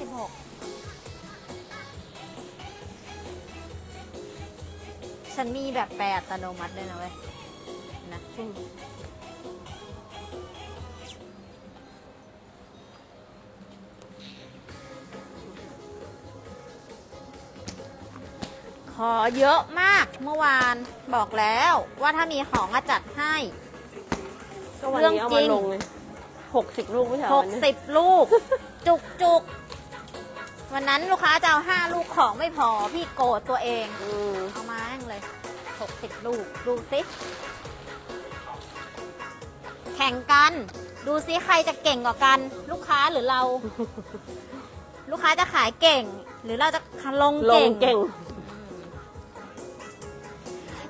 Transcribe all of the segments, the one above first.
สิบหกฉันมีแบบแปลอัตโนมัติด้วยนะเว้ย นะอืมขอเยอะมากเมื่อวานบอกแล้วว่าถ้ามีของอะจัดให้ ก็วันเรื่องนี้เอาจริมางลงเลยหกสิบลูกไม่ใช่เหรหอกวันนี้สิบลูก จุกจุก วันนั้นลูกค้าจะเอาห้าลูกของไม่พอพี่โกรธตัวเองอืมเอามาแม่งเลยหกสิบลูกดูสิแข่งกัน ดูซิใครจะเก่งกว่ากัน ลูกค้าหรือเรา ลูกค้าจะขายเก่ง หรือเราจะลงลเก่งงเก่ง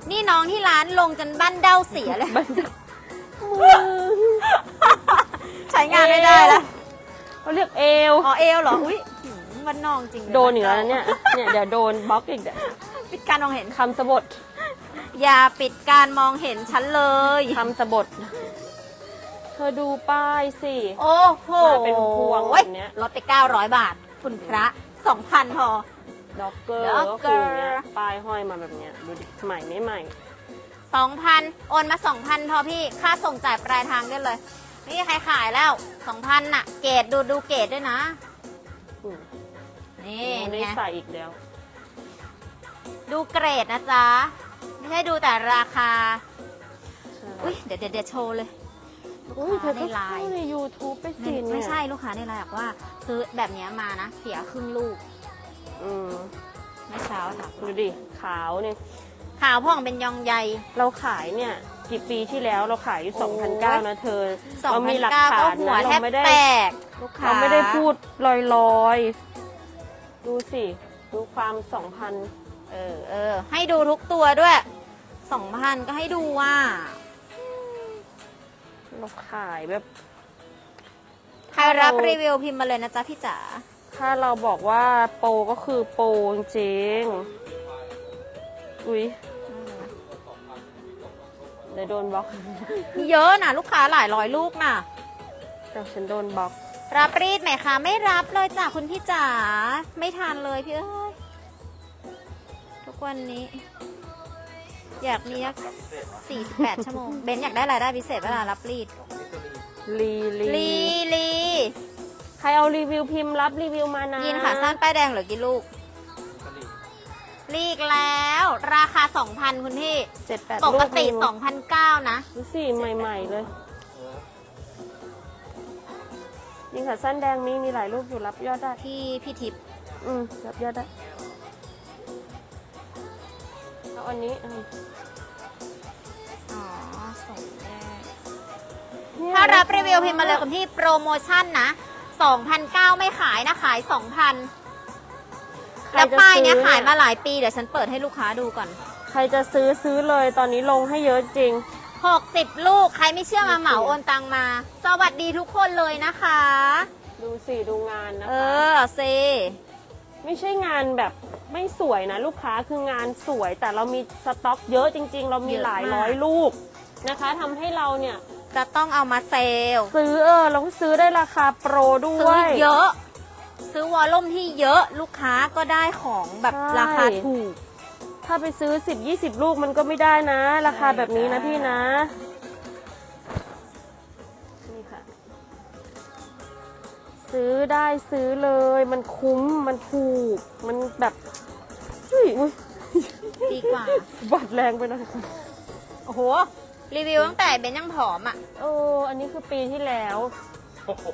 นี่น้องที่ร้านลงจนบั้นเด้าเสียเลยบันใช้งานไม่ได้แล้วเขาเรียกเอว อ๋อเอวเหรอ อุ้ย หืมมันนองจริงเลยโดนอีกแล้วนะเนี่ย เนี่ยเดี๋ยวโดนบล็อกอีกเดี๋ยวปิดการมองเห็น คำสะบดอย่าปิดการมองเห็นฉันเลย คำสะบดเธอดูป้ายสิ โอ้โหมาเป็นพวงแบบเนี้ย ลดไป 900 บาท คุณพระ 2,000 พอ ด็อกเกอร์ Docker ก็คือเนี้ยป้ายห้อยมาแบบเนี้ย ดูดิใหม่ไม่ใหม่ 2,000 โอนมา 2,000 พอพี่ ค่าส่งจ่ายปลายทางได้เลย นี่ใครขายแล้ว 2,000 น่ะ เกรดดูดูเกรดด้วยนะอืม นี่ไม่ไงได้ใส่อีกแล้ว ดูเกรดนะจ๊ะ ไม่ใช่ดูแต่ราคา อุ้ยเดี๋ยวเดี๋ยวเดี๋ยวโชว์เลยอุ้ยลูกเธค้าอในก็ไลเข้าน์ใน YouTube ไปสิไม่เนี่ยไม่ใช่ลูกค้าในไลน์บอกว่าซื้อแบบเนี้ยมานะ เสียครึ่งลูก อืมไม่เช้าค่ะดูดิ ขาวเนี่ยขาวพ่องเป็นยองใย เราขายเนี่ย กี่ปีที่แล้วเราขายอยู่โอ้ย2,009นะเธอสองเราพัมีนหลักเก้าฐาก็นหัวนะแทเราบไม่ได้แตกลูกค้าเราไม่ได้พูดลอยๆ ดูสิ ดูความ2,000เออเออ ให้ดูทุกตัวด้วยสองพันก็ให้ดูว่าเราขายแบบ ใครรับรีวิวพิมพ์มาเลยนะจ๊ะพี่จ๋า ถ้าเราบอกว่าโปรก็คือโปรจริงๆอุ้ยเดี๋ยวโดนบล็อก มีเยอะนะลูกค้าหลายร้อยลูกนะแต่ฉันโดนบล็อก รับรีดไหมคะ ไม่รับเลยจ้ะคุณพี่จ๋าไม่ทานเลยพี่เอ้ยทุกวันนี้ อยากมีสักสี่สิบแปดชั่วโมง เบนอยากได้รายได้พิเศษเวลารับรีดลีลีลีลีใครเอารีวิวพิมพ์รับรีวิวมานะยีนขาสั้นป้ายแดงเหลือกี่ลูก ลีกแล้ว ราคา2,000คุณพี่เจ็ดแปดปลูกติมี2,009นะดูสิใหม่ ๆ เลย ยิงขาสั้นแดงมีมีหลายรูปอยู่รับยอดได้ พี่พี่ทิพย์อืมรับยอดได้ เอาอันนี้อืมอ๋อส่งได้เนี่ยถ้ารับรีวิวพิมพ์มาเลยคุณพี่โปรโมชั่นนะ2,009ไม่ขายนะขาย 2,000ใครแล้วจะป้ายเนี้ยซื้อขายมาหลายปี เดี๋ยวฉันเปิดให้ลูกค้าดูก่อน ใครจะซื้อซื้อเลยตอนนี้ลงให้เยอะจริง 60 ลูก ใครไม่เชื่อมาเหมาโอนตังมา สวัสดีทุกคนเลยนะคะ ดูสิดูงานนะเอคะอเซไม่ใช่งานแบบไม่สวยนะ ลูกค้าคืองานสวยแต่เรามีสต็อกเยอะจริง ๆ เรามีหลายร้อยลูกนะคะทำให้เราเนี่ยจะต้องเอามาเซลซื้อเออเราก็ซื้อได้ราคาโปรด้ซื้วอย เยอะ ซื้อวอลลุ่มที่เยอะลูกค้าก็ได้ของแบบใช่ ราคาถูก ถ้าไปซื้อ 10 20 ลูกมันก็ไม่ได้นะ ราคาแบบนี้นะใช่พี่นะ นี่ค่ะ ซื้อได้ซื้อเลย มันคุ้ม มันถูก มันแบบอุ้ยอุ้ยดีกว่า บัดแรงไปหน่อยโอ้โห รีวิวตั้งแต่เบนยังผอมอะ โอ้ อันนี้คือปีที่แล้วโอ้โห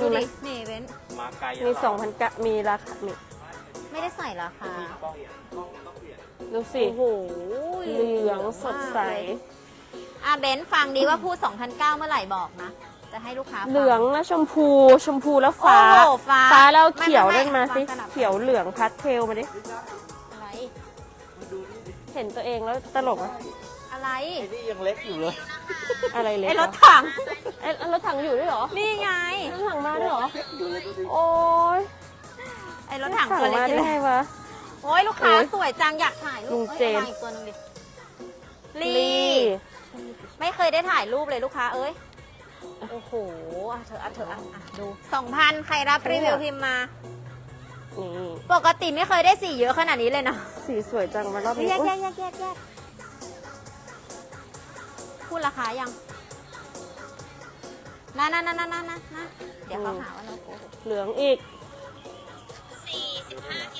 ดูมีไหมดินี่เบนมาไกลมีสองพันกะมีราคามีไม่ได้ใส่ราคา ดูสิ โอ้โหเหลืองสดใส อะเบนฟังดีว่าพูด2009 เมื่อไหร่บอกนะ จะให้ลูกค้าฟัเหลืองนะชมพูชมพูแล้วโอ้ฟ้าโหฟ้าฟ้าแล้วไม่เขียวไม่นั่นมาสิฟ้สลับ เขียวเหลืองพัดเทลมาดิ อะไร เห็นตัวเองแล้วตลกไหมอะไรไอ้นี่ยังเล็กอยู่เลย อะไรเล็กไอ้รถวะถัง ไอ้รถถังอยู่ด้วยเหรอนี่ไง รถถังมาด้วยเหรอดูเลยดูดิโอ้ยไอ้รถถังถังตัวเล็มากได้นี่ไงแหละวะ โอ้ยลูกค้าโอ้ยสวยจังอยากถ่ายรูลุปงอ้ยเจมส์อามาอีกตัวหนึงดิลี ไม่เคยได้ถ่ายรูปเลยลูกค้าเอ้ย โอ้โหอะเธออะเธออะอะดูสองพันใครรับรีวิวพิมพ์มา นี่ปกติไม่เคยได้สีเยอะขนาดนี้เลยเนาะสีสวยจังมารอบนี้แยกอุ๊แยยกแยกแยกแยกพูดราคายังนะนะนะนะนะนะนะเดี๋ยวเขาหาว่าเราโกหกเหลืองอีก45กิโลประมาณ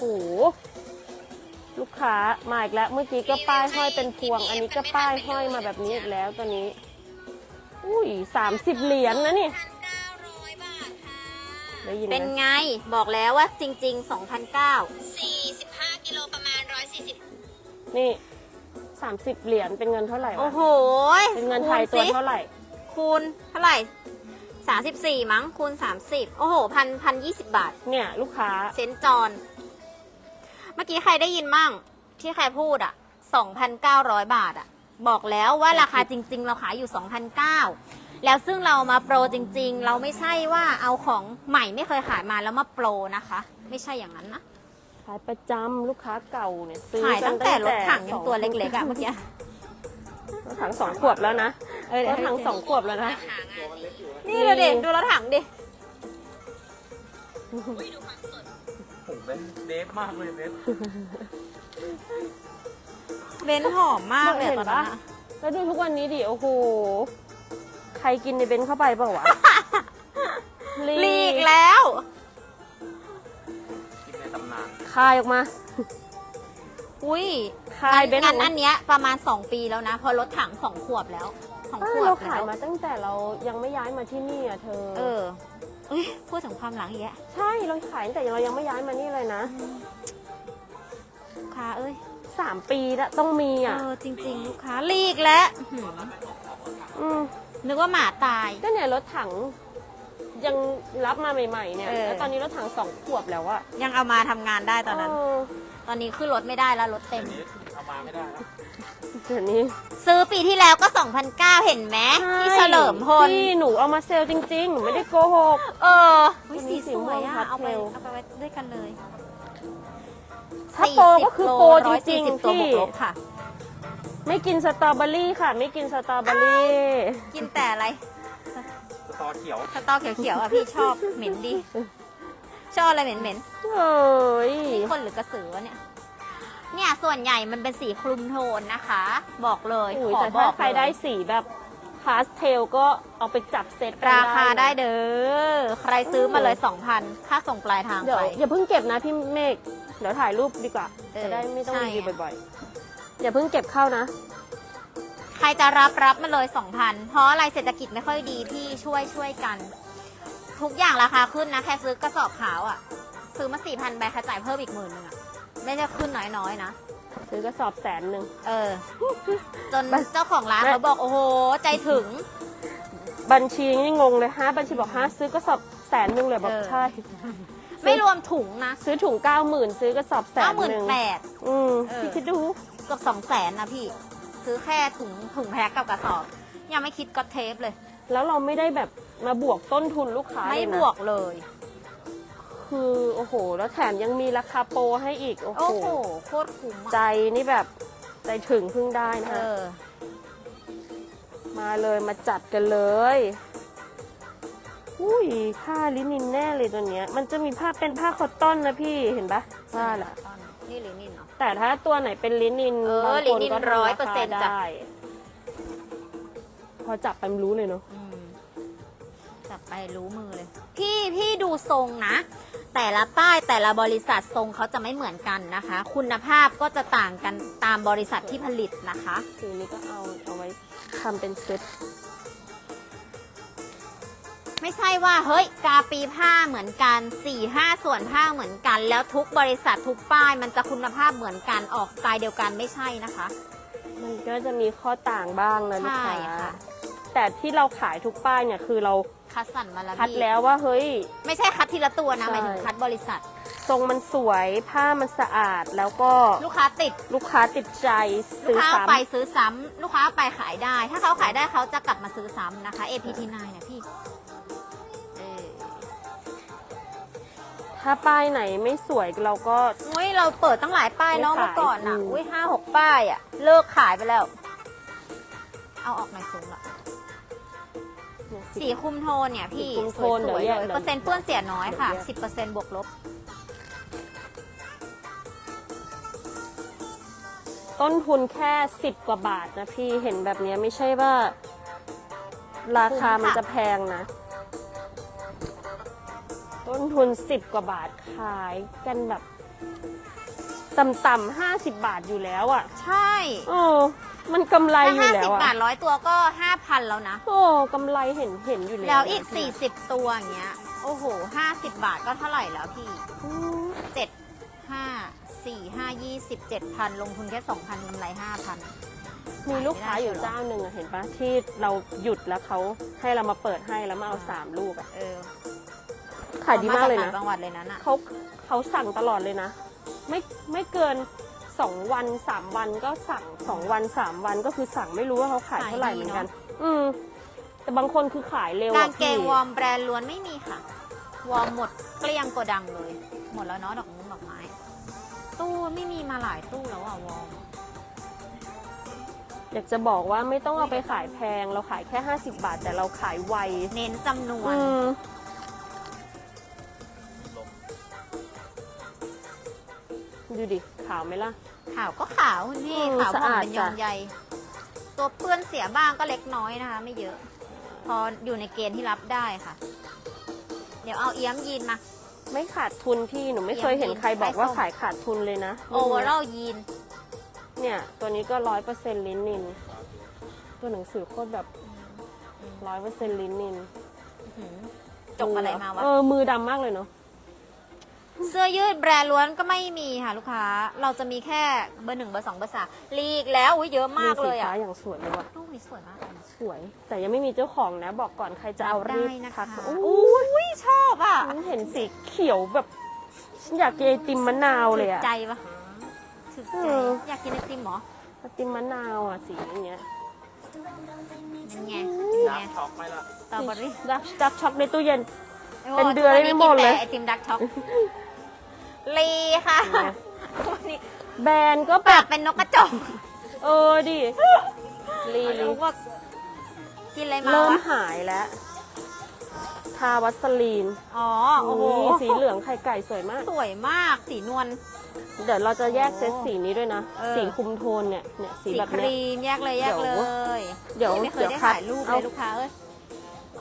โอ้โหลูกค้ามาอีกแล้ว เมื่อกี้ก็ป้ายห้อยเป็นพวง อันนี้ก็ป้ายห้อยมาแบบนี้อีกแล้วตัวนี้ อุ้ยสามสิบเหรียญนะนี่900บาทค่ะได้ยินไหเป็นมไงบอกแล้วว่าจริง ๆ 2,009 45กิโลประมาณ 140 นี่สามสิบเหรียญเป็นเงินเท่าไหร่วะโอ้โหเป็นเงินไทยตัวเท่าไหร่ คูณเท่าไหร่ 34 มั้งคูณ 30 โอ้โหพันพันยี่สิบบาท เนี่ย ลูกค้า เซนต์จอน เมื่อกี้ใครได้ยินมั่ง ที่ใครพูดอะ2,900 บาทอะ บอกแล้วว่าราคาจริง ๆ เราขายอยู่2,900แล้วซึ่งเรามาโปรจริง ๆ เราไม่ใช่ว่าเอาของใหม่ไม่เคยขายมาแล้วมาโปรนะคะ ไม่ใช่อย่างนั้นนะขายประจำลูกค้าเก่าเนี่ยซื้อขายตั้งแต่รถถังสยังตัวเล็กๆอะเมื่อกี้ รถถังสองขวบแล้วนะเออเดี๋รยวถให้ถังเจนสองขวบแล้วนะ นี่ดูดิดูรถถังดิ ผมเป็นเดฟมากเลยเดฟเบนซ์หอมมากเลยเห็นตอนนั้นปะอะแล้วดูทุกวันนี้ดิ โอ้โห ใครกินในเบนซ์เข้าไปเปล่าวะ ลีกแล้ว กินในตำนานคายออกมา อุ้ยคายเบนซ์องั้อนกอัมานเนี้ยประมาณ 2 ปีแล้วนะ พอรถถังสองขวบแล้วสองเอขอวเราบขายแล้วมาตั้งแต่เรายังไม่ย้ายมาที่นี่อะเธอ เออ เอ้ยพูดถึงความหลังอีกแล้วใช่เราขายตั้งแต่เรายังไม่ย้ายมานี่เลยนะลูกค้าเอ้ยสามปีละต้องมีเออะอจริง ๆ ลูกค้าลีกแล้วอื้อหืออืมนึกว่าหมาตาย ก็เนี่ยรถถัง ยังรับมาใหม่ ๆ เนี่ยเออ แล้วตอนนี้รถถังสองขวบแล้วอะยังเอามาทำงานได้ตอนนั้น เออตอนนี้ขึ้นรถไม่ได้แล้วรถเต็มอันนี้เอามาไม่ได้แล้ว เดี๋ยวนี้ซื้อปีที่แล้วก็ 2,009 เห็นไหมที่เฉลิมพล ที่หนูเอามาเซลล์จริงๆหนูไม่ได้โกหก เออวันสีนี้สีสม่ววยงอะพาสเอาไปเทลเอาไปไว้ด้วยกันเลยถ้าโปรก็คือโปรจริง140ๆตัวที่บวกลบค่ะ ไม่กินสตรอเบอรี่ค่ะ ไม่กินสตรอเบอรี่ กินแต่อะไร สตอเขียว สตอเขียวๆอะพี่ชอบเหม็นดี ชอบอะไรเหม็นเฮ้ยๆคนหรือกระสือวะเนี่ย เนี่ยส่วนใหญ่มันเป็นสีคลุมโทนนะคะ บอกเลยอุ้ยขอแต่บถ้าอกใครเลยได้สีแบบพาสเทลก็เอาไปจับเซตกันราคาได้นะเด้อใครซื้อมาเลย2,000ค่าส่งปลายทางเดี๋ยวไป อย่าเพิ่งเก็บนะพี่เมฆเดี๋ยวถ่ายรูปดีกว่าเออจะได้ไม่ต้องใช่ รีวิวบ่อยๆอย่าเพิ่งเก็บเข้านะ ใครจะรับรับมาเลย2,000เพราะอะไรเศรษฐกิจไม่ค่อยดีพี่ช่วยช่วยกัน ทุกอย่างราคาขึ้นนะ แค่ซื้อกระสอบขาวอะ่ะ ซื้อมา4,000ใบค่าจ่ายเพิ่มอีกหมื่นหนึงอะ่ะ ไม่ได้ขึ้นน้อยๆนะ ซื้อกระสอบแสนหนึ่ง เออ จนเจ้าของร้านเขาบอกโอ้โห ใจถึง บัญชีนี่งงเลยฮะ บัญชีบอกฮะซื้อกระสอบแสนหนึ่งเลยบอกเออ ใช่ ไม่รวมถุงนะซื้อถุงเก้าหมื่นซื้อกระสอบแสเก้านหมื่นหนึ่งแปด อืมเออ พี่คิดดู เกือบสองแสนนะพี่ ซื้อแค่ถุงถุงแพ็คกับกระสอบ ยังไม่คิดก็เทปเลย แล้วเราไม่ได้แบบมาบวกต้นทุนลูกค้าไม่เลยนะบวกเลย คือ โอ้โห แล้วแถมยังมีราคาโปรให้อีก โอ้โอ้โหโห โคตรคุ้มใจอะนี่แบบใจถึงพึ่งได้นะเอคะอ มาเลยมาจัดกันเลย อุ้ยผ้าลินินแน่เลยตัวเนี้ย มันจะมีผ้าเป็นผ้าคอตตอนนะพี่เห็นปะว่าแหละนี่หรือนี่เนาะ แต่ถ้าตัวไหนเป็นลินินเออบางลิคนนินก็ทำราคา100%จ้ะ ได้พอจับไปมันรู้เลยเนาะอืมจับไปรู้มือเลย พี่พี่ดูทรงนะ แต่ละป้ายแต่ละบริษัททรงเขาจะไม่เหมือนกันนะคะ คุณภาพก็จะต่างกันตามบริษัทที่ผลิตนะคะทีนี้ก็เอาเอาไว้ทำเป็นเซ็ตไม่ใช่ว่าเฮ้ยกาปีผ้าเหมือนกัน4ี่ห้าส่วนผ้าเหมือนกัน แล้วทุกบริษัททุกป้ายมันจะคุณภาพเหมือนกันออกสไตล์เดียวกันไม่ใช่นะคะ มันก็จะมีข้อต่างบ้างนะลูกใช่ค้าค่ะ แต่ที่เราขายทุกป้ายเนี่ยคือเราคัดสรรมาแล้วคัดพี่แล้วว่าเฮ้ย ไม่ใช่คัดทีละตัวนะใช่ หมายถึงคัดบริษัท ทรงมันสวยผ้ามันสะอาดแล้วก็ลูกค้าติด ลูกค้าติดใจลูกซื้อค้าเอาซ้ไปซื้อซ้ำลูกค้าเอาไปขายได้ ถ้าเขาขายได้เขาจะกลับมาซื้อซ้ำนะคะ APT9 นะพี่เออำถ้าป้ายไหนไม่สวยเราก็ อุ้ยเราเปิดตั้งหลายป้ายเนาะไม่ขายเมื่อก่อนอะอืม อุ้ยห้าหกป้ายอะ เลิกขายไปแล้ว เอาออกหน่อยสูงละ สีคุมโทนเนี่ยพี่สีคุสวยเลยเปอร์เซ็นต์เปื้อนเสียน้อยค่ะ เดี๋ยวแยก 10%บวกลบ ต้นทุนแค่ 10 กว่าบาทนะพี่เห็นแบบนี้ไม่ใช่ว่า ราคามันจะแพงนะ ต้นทุน 10 กว่าบาทขายกันแบบ ต่ำๆ50 บาทอยู่แล้วอะ่ะใช่ โอ มันกำไรถ้าอยู่ห้าแล้สิบวบาอะทร้อยตัวก็ห้าพันแล้วนะ โอ้กำไรเห็นเห็นอยู่แล้วแล้วอีกสี่สิบตัวอย่างเงี้ย โอ้โหห้าสิบบาทก็เท่าไหร่แล้วพี่ อืมเจ็ดห้าสี่ห้ายี่สิบเจ็ดพันลงทุนแค่สองพันกำไรห้าพันมีลูกค้าอยู่เจ้าหนึ่งอะเห็นปะที่เราหยุดแล้วเขาให้เรามาเปิดให้แล้วมาเอาสามลูกอะเออขายดีมากเลยอจนะ ต่งจังหวัดเลยนั้นอะเขาเขาสั่งตลอดเลยนะ ไม่ไม่เกิน สองวันสามวันก็สั่งสองวันสามวันก็คือสั่งไม่รู้ว่าเขาขายเท่าไหร่เหมือนกัน อืมแต่บางคนคือขายเร็วกาอะงเกพี่งวอร์มแบรนด์ล้วนไม่มีค่ะ วอร์มหมดเกลี้ยงโกดังเลย หมดแล้วเนาะดอกมุ้งดอกไม้ ตู้ไม่มีมาหลายตู้แล้วอะวอร์มอยากจะบอกว่าไม่ต้องเอาไปขายแพง เราขายแค่ 50 บาท แต่เราขายไวเน้นจำนวน อืม ดูดิ ขาวไหมล่ะ ขาวก็ขาวคุณพี่อืมขาวสะผ่องอาดเป็นยองจ้ะใยตัวเปื้อนเสียบ้างก็เล็กน้อยนะคะ ไม่เยอะ พออยู่ในเกณฑ์ที่รับได้ค่ะ เดี๋ยวเอาเอี้ยมยีนมา ไม่ขาดทุนพี่หนูไม่เคยเห็นใครบอกว่าขายขาดทุนเลยนะโอเวอร์ l ยีน เนี่ย ตัวนี้ก็ร้อยเปอร์เซ็นต์ลินิน ตัวหนังสือโคตรแบบร้อยเปอร์เซ็นต์ลินินจกอะไรมาวะ เออมือดำมากเลยเนาะ เสื้อยืดแบรนด์ล้วนก็ไม่มีค่ะลูกค้า เราจะมีแค่เบอร์หนึ่งเบอร์สองเบอร์สามลีกแล้วอุ้ยเยอะมากเลยสีอะฟ้าอย่างสวยเลยว่ะลูกนี้สวยมากเลยนะสวย แต่ยังไม่มีเจ้าของนะ บอกก่อนใครจะเอารีบได้นะคะทักมาอุ้อู้ยชอบอะฉันเห็นสีเขียวแบบฉันอยากกินไอติมมะนาวเลยถูอะกใจปะถูกใจเอออยากกินไอติมเหรอไอติมมะนาวอะสีอย่างเงี้ยนั่นไงดัไงกช็อกไหมล่ะสตรอเบอรี่ดักดักช็อกในตู้เย็นโเป็นเดือนเลยไม่หมดเลยไอติมดักช็อก ลีค่ะเนี่ยวันนี้แบรนด์ก็แบปากบเป็นนกกระจอกเออดิลีลีรู้ว่ากินอะไรมาเริ่มวะหายแล้ว ทาวัสลีนอ๋อ โอ้โห นี่สีเหลืองไข่ไก่สวยมาก สวยมาก สีนวล เดี๋ยวเราจะแยกเซตสีนี้ด้วยนะ เออ สีคุมโทนเนี่ย เนี่ยสีสีแบบคเนี้ย รีมแยกเลยแยกเลย เดี๋ยวไม่เคยเดี๋ยวได้คัดถ่ายรูปเอาเลยลูกค้าเอ้ย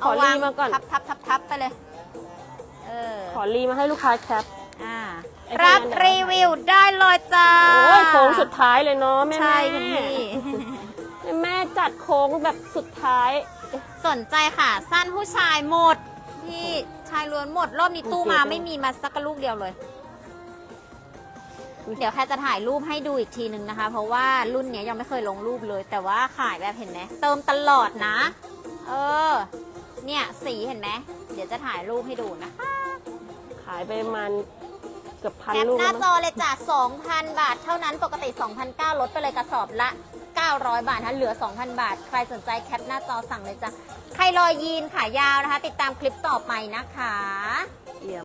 ขอเวงรีมาก่อน ทับทับทับทับไปเลย เออ ขอรีมาให้ลูกค้าแคป อ่าไอ้รับที่นั่นน่ะรีวิวได้เลยจ้า โอ้ยโค้งสุดท้ายเลยเนาะแม่ใช่แม่คุณพี่ แม่แม่จัดโค้งแบบสุดท้าย สนใจค่ะ สั้นผู้ชายหมด พี่ชายล้วนหมด รอบนี้ตู้มาโอเคไม่มีมาสักกระลูกเดียวเลย เดี๋ยวแค่จะถ่ายรูปให้ดูอีกทีนึงนะคะ เพราะว่ารุ่นเนี้ยยังไม่เคยลงรูปเลย แต่ว่าขายแบบเห็นไหมเติมตลอดนะ เออ เนี่ยสีเห็นไหมเดี๋ยวจะถ่ายรูปให้ดูนะขายไปประมาณ เกือบพันแคปลูกหน้าแล้วจมั้งอเลยจ้ะ2,000 บาท เท่านั้นปกติ 2,900ลดไปเลยกระสอบละ 900 บาทนะเหลือ 2,000 บาท ใครสนใจแคปหน้าจอสั่งเลยจ้ะใครรอยีนขายาวนะคะ ติดตามคลิปต่อไปนะคะ